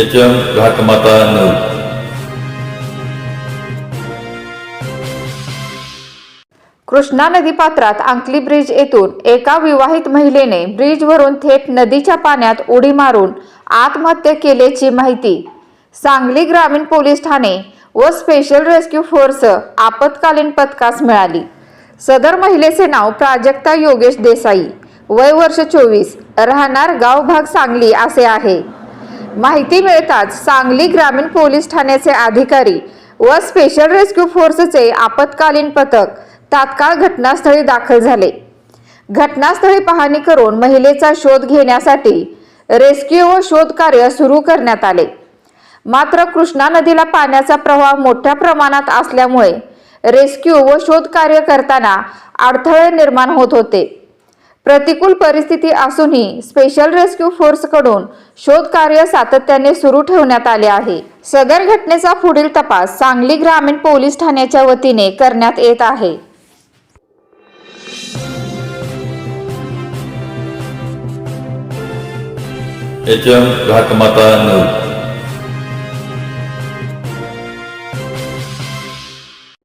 H M घाटमाता नऊ कृष्णा नदी पात्रात अंकली ब्रिज येथून एका विवाहित महिलेने ब्रिजवरून थेट नदीच्या पाण्यात उडी मारून आत्महत्या केल्याची माहिती. सांगली ग्रामीण पोलीस ठाणे व स्पेशल रेस्क्यू फोर्स आपत्कालीन पथकास मिळाली. सदर महिलेचे नाव प्राजक्ता योगेश देसाई. वय वर्ष चोवीस. राहणार गाव भाग सांगली असे आहे. माहिती मिळताच सांगली ग्रामीण पोलीस ठाण्याचे अधिकारी व स्पेशल रेस्क्यू फोर्सचे आपत्कालीन पथक तात्काळ घटनास्थळी दाखल झाले. घटनास्थळी पाहणी करून महिलेचा शोध घेण्यासाठी रेस्क्यू व शोध कार्य सुरू करण्यात आले. मात्र कृष्णा नदीला पाण्याचा प्रवाह मोठ्या प्रमाणात असल्यामुळे रेस्क्यू व शोध कार्य करताना अडथळे निर्माण होत होते. प्रतिकूल परिस्थिती असूनही स्पेशल रेस्क्यू फोर्सकडून शोध कार्य सातत्याने सुरू ठेवण्यात आले आहे. सदर घटनेचा पुढील तपास सांगली ग्रामीण पोलीस ठाण्याच्या वतीने करण्यात येत आहे. एच एम घाटमाता नऊ.